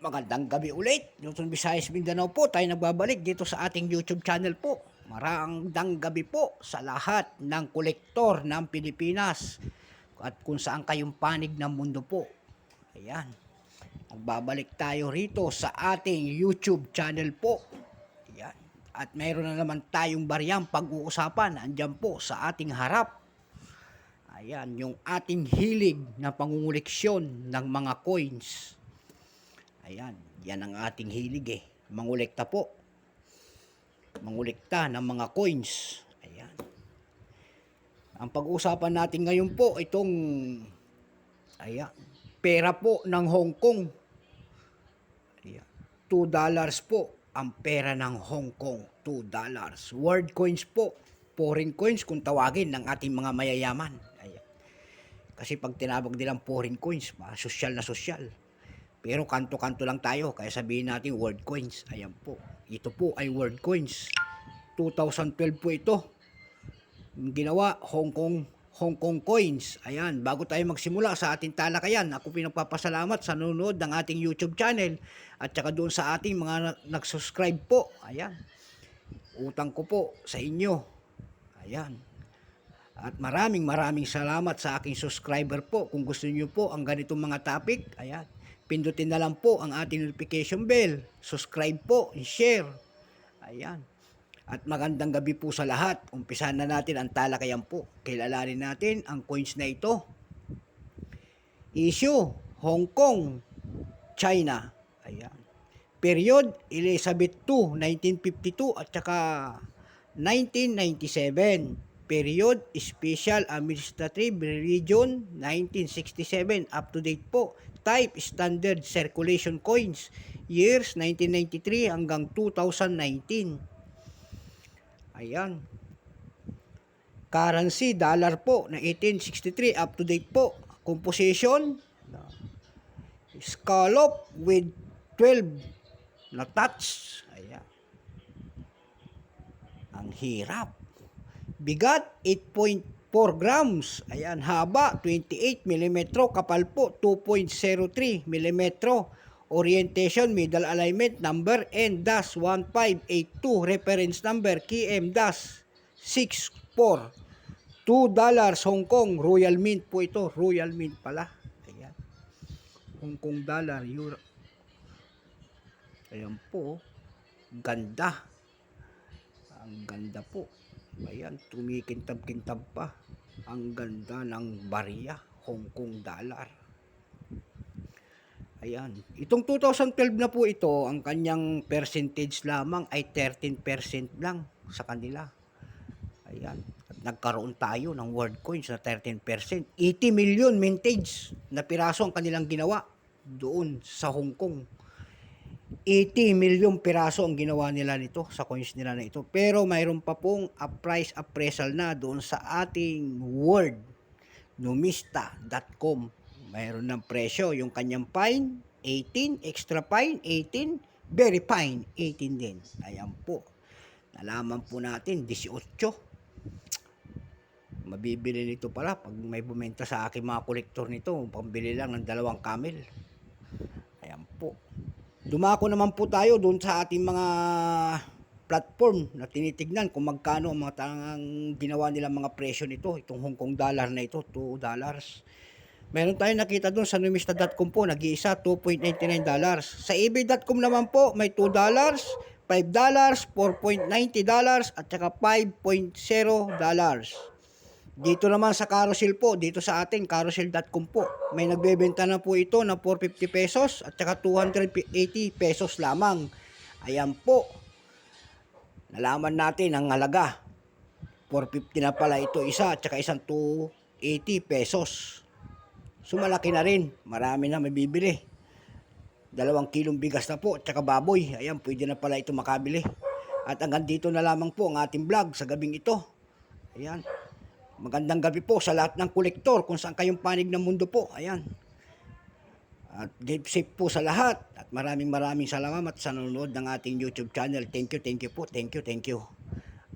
Magandang gabi ulit. Luzon, Visayas, Mindanao po. Tayo nagbabalik dito sa ating YouTube channel po. Marandang gabi po sa lahat ng kolektor ng Pilipinas at kung saan kayong panig ng mundo po. Ayan. Nagbabalik tayo rito sa ating YouTube channel po. Ayan. At mayroon na naman tayong bariyang pag-uusapan. Andyan po sa ating harap. Ayan, yung ating hilig na pangunguleksyon ng mga coins. Ayan, yan ang ating hilig eh. Mangulekta po. Mangulekta ng mga coins. Ayan. Ang pag-uusapan natin ngayon po, itong ayan, pera po ng Hong Kong. Ayan. 2 dollars po ang pera ng Hong Kong. 2 dollars. World coins po. Foreign coins kung tawagin ng ating mga mayayaman. Ayan. Kasi pag tinawag nilang foreign coins, mga sosyal na sosyal. Pero kanto-kanto lang tayo, kaya sabihin natin world coins. Ayan po. Ito po ay world coins. 2012 po ito. Ginawa Hong Kong Hong Kong coins. Ayan, bago tayo magsimula sa ating talakayan, ako pinagpapasalamat sa nanonood ng ating YouTube channel at saka doon sa ating mga na- nag-subscribe po. Ayan. Utang ko po sa inyo. Ayan. At maraming maraming salamat sa aking subscriber po. Kung gusto niyo po ang ganitong mga topic, ayan, pindutin na lang po ang ating notification bell. Subscribe po share. Ayan. At magandang gabi po sa lahat. Umpisahan na natin ang talakayan po. Kilalanin natin ang coins na ito. Issue, Hong Kong, China. Ayan. Period, Elizabeth II, 1952 at saka 1997. Period, Special Administrative Region, 1967. Up to date po. Type, Standard Circulation Coins. Years, 1993 hanggang 2019. Ayan. Currency, dollar po, na 1863. Up to date po. Composition, scallop with 12 na touch. Ayan. Ang hirap. Bigat, 8.4 grams. Ayan, haba, 28 mm. Kapal po, 2.03 mm. Orientation, middle alignment, number N-1582. Reference number, KM-64. 2 dollars Hong Kong Royal Mint po ito. Royal Mint pala. Ayan. Hong Kong dollar, euro. Ayan po. Ganda. Ang ganda po. Ayan, tumikintab-kintab pa. Ang ganda ng barya, Hong Kong dollar. Ayan. Itong 2012 na po ito, ang kanyang percentage lamang ay 13% lang sa kanila. Ayan. At nagkaroon tayo ng world coins na 13%. 80 million mintage na piraso ang kanilang ginawa doon sa Hong Kong. 80 million piraso ang ginawa nila nito sa coins nila na ito. Pero mayroon pa pong a price appraisal na doon sa ating word numista.com. Mayroon ng presyo yung kanyang fine 18, extra fine 18, very fine 18 din. Ayan po. Nalaman po natin 18. Mabibili nito pala pag may bumenta sa akin mga kolektor nito, pambili lang ng dalawang camel. Ayan po. Dumako naman po tayo doon sa ating mga platform na tinitignan kung magkano ang mga tangang ginawa nila mga presyo nito. Itong Hong Kong dollar na ito, 2 dollars. Meron tayong nakita doon sa numista.com po, nag-iisa 2.99 dollars. Sa ebay.com naman po, may 2 dollars, 5 dollars, 4.90 dollars at saka 5.0 dollars. Dito naman sa carousel po, dito sa atin, carousel.com po. May nagbebenta na po ito ng 450 pesos at saka 280 pesos lamang. Ayan po. Nalaman natin ang halaga. 450 na pala ito isa at saka isang 280 pesos. So malaki na rin. Marami na may bibili. Dalawang kilong bigas na po at saka baboy. Ayan, pwede na pala ito makabili. At hanggang dito na lamang po ang ating vlog sa gabing ito. Ayan. Magandang gabi po sa lahat ng kolektor kung saan kayong panig ng mundo po. Ayan. At keep safe po sa lahat. At maraming maraming salamat sa nanonood ng ating YouTube channel. Thank you, thank you po. Thank you, thank you.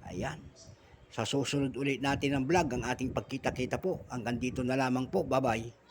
Ayan. Sa susunod ulit natin ng vlog, ang ating pagkita-kita po. Hanggang dito na lamang po. Bye-bye.